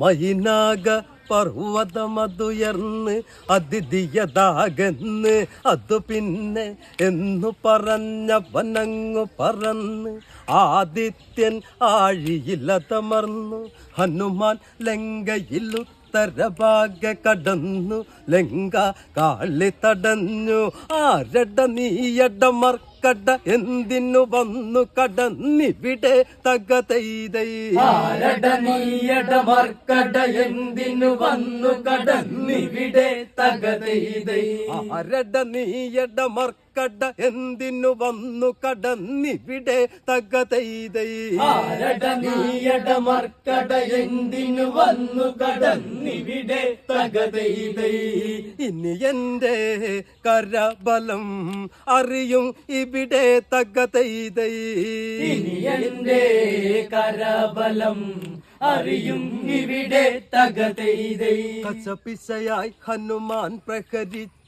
മൈനാക പർവതമതുയർന്ന് അതിഥിയതാകന്ന് അതു പിന്നെ എന്നു പറഞ്ഞ വനങ്ങു പറന്ന് ആദിത്യൻ ആഴിയിലതമർന്നു ഹനുമാൻ ലങ്കയിലു ലങ്കയിലുത്തരഭാഗ കടന്നു ലങ്ക കാളി തടഞ്ഞു ആരട നീയട മർക്കട എന്തിനു വന്നു കടന്നിവിടെ നീയട മർക്കട എന്തിനു വന്നു കടന്നിവിടെ ആരട നീയട മർക്കട എന്തിനു വന്നു കടന്നിവിടെ നീയട മർക്കട എന്തിനു വന്നു കടന്നിവിടെ ഇനി എന്റെ കരബലം അറിയും ഇവിടെ തകതൈതൈ ഇനി എന്റെ കരബലം അറിയും ഇവിടെ തകതൈതൈ കച്ചപിശയായി ഹനുമാൻ പ്രഹരിച്ചു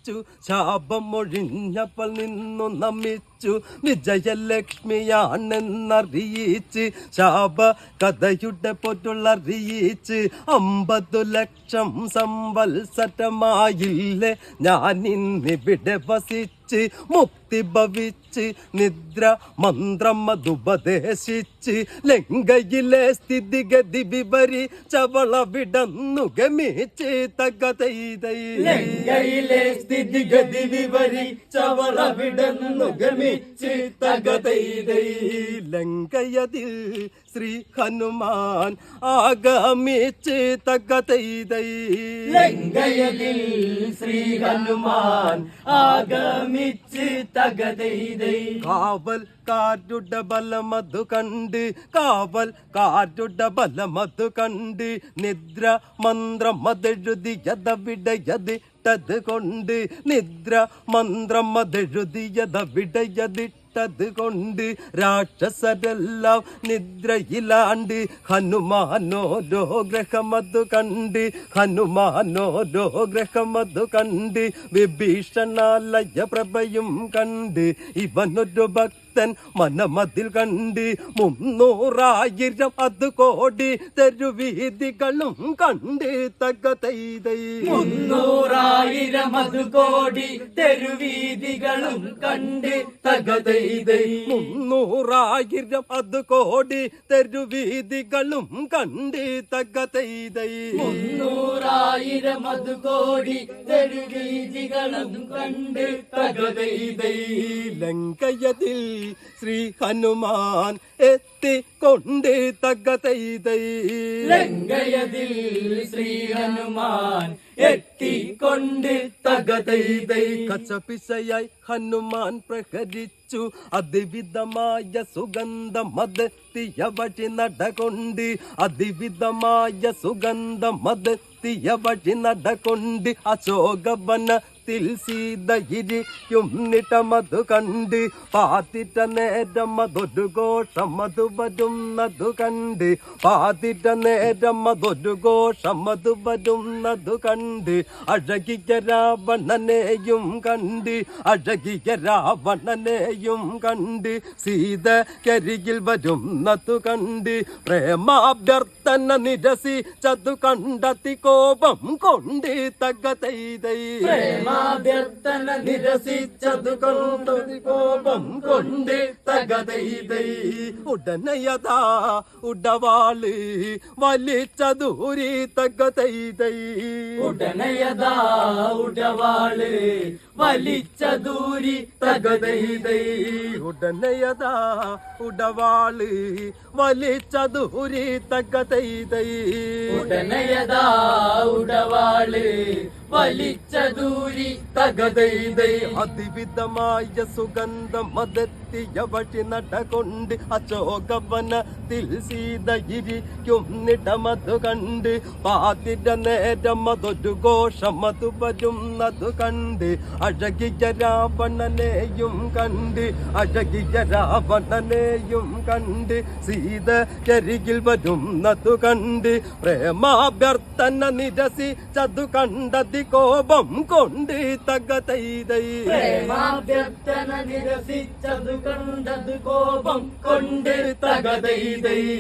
ശാപമൊഴിഞ്ഞപ്പോൾ നിന്നു നമിച്ചു. വിജയലക്ഷ്മിയാണെന്നറിയിച്ച്. ശാപ കഥയുടെ പൊരുളറിയിച്ച് അമ്പതു ലക്ഷം സംവത്സരമായില്ലേ? ഞാൻ ഇന്നിവിടെ വസിച്ച്. മുക്തി ഭവിച്ച്. നിദ്ര മന്ത്രം അതുപദേശിച്ച് ലങ്കയിലെ സ്ഥിതിഗതി ചവള വിടന്നു ഗമിച്ച് തകതൈതൈ ലങ്കയിലെ സ്ഥിതിഗതി ചവള വിടന്നു ഗമിച്ച് തകതൈതൈ ലങ്കയതിൽ ശ്രീ ഹനുമാൻ ആഗമിച്ച് തകതൈതൈ ലങ്കയതിൽ ശ്രീ ഹനുമാൻ ആഗമിച്ച് തകതൈതൈ കാവൽക്കാരുടെ ബലമതു കണ്ട് കാവൽ കാവൽക്കാരുടെ ബലമതു കണ്ട് നിദ്ര മന്ത്രം അതെഴുതിയതവിടയതിട്ടത് കൊണ്ട് നിദ്ര മന്ത്രം അതെഴുതിയതവിടയതിട്ടത് കൊണ്ട് രാക്ഷസരെല്ലാം നിദ്രയിലാണ്ട് ഹനുമാനോരോ ഗ്രഹമതു കണ്ട് ഹനുമാനോരോ ഗ്രഹമതു കണ്ട് വിഭീഷണാലയ പ്രഭയും കണ്ട് ഇവനൊരു ഭക്തൻ മനമതിൽ കണ്ട് മുന്നൂറായിരം അത് കോടി തെരുവീതികളും കണ്ട് തകതൈതൈ മുന്നൂറായിരം അത് കോടി തെരുവീതികളും കണ്ട് തകതൈതൈ മുന്നൂറായിരം അത് കോടി തെരുവീതികളും കണ്ട് തകതൈതൈ മുന്നൂറായിരം അത് കോടി തെരുവീതികളും കണ്ട് തകതൈതൈ ലങ്കയതിൽ ശ്രീ ഹനുമാൻ എത്തിക്കൊണ്ട് തകതൈതൈ ലങ്കയതിൽ ശ്രീ ഹനുമാൻ എത്തിക്കൊണ്ട് തകതൈതൈ കച്ചപിശയായി ഹനുമാൻ പ്രഹരിച്ചു. അതിവിധമായ സുഗന്ധം മതെത്തിയ വഴി നടകൊണ്ട് അതിവിധമായ സുഗന്ധം മതെത്തിയ വഴി നടകൊണ്ട് അശോകവനത്തിൽ സീതയിരിക്കും മധു കണ്ട് പാത്തിട്ട നേരം അതൊരു ഘോഷം അത് വരുന്നതു കണ്ട്. പാത്തിട്ട നേരം അതൊരു ഘോഷം അത് വരുന്നതു കണ്ട്. അഴകിയ രാവണനെയും കണ്ട്. അഴകിയ രാവണനെയും കണ്ട്. സീത കരികിൽ വരുന്നതു കണ്ട്. പ്രേമാഭ്യർത്ഥന നിരസിച്ചതു കണ്ടെത്തി കോപം കൊണ്ട് തകതൈതൈ. പ്രേമാഭ്യർത്ഥന നിരസിച്ചതു കൊണ്ട് കോപം കൊണ്ട് തകതൈതൈ ഉടനയതാ ഉടവാൾ വലിച്ചതൂരി തകതൈതൈ ഉടനയതാ ഉടവാൾ വലിച്ച ദൂരി തകതൈതൈ ഉടനയതാ ഉടവാൾ വലിച്ചതൂരി തകതൈതൈ ഉടനയതാ ഉടവാൾ വലിച്ച ദൂരി തകതൈതൈ അതിവിധമായ സുഗന്ധം മതെത്തിയ വഴി നടകൊണ്ട് അശോകവനത്തിൽ സീതയിരിക്കും നിടമതു കണ്ട്. പാതിര നേരം അതൊരു ഘോഷം അത് വരുന്നതു കണ്ട്. അഴകിയ രാവണനെയും കണ്ട് അഴകിയ രാവണനെയും കണ്ട്. സീത കരികിൽ വരുന്നതു കണ്ട്. പ്രേമാഭ്യർത്ഥന നിരസിച്ചതു കണ്ടതി കോപം കൊണ്ട് തകതൈതൈ പ്രേമാഭ്യർത്ഥന നിരസിച്ചതു കോപം കൊണ്ട് തകതൈതൈ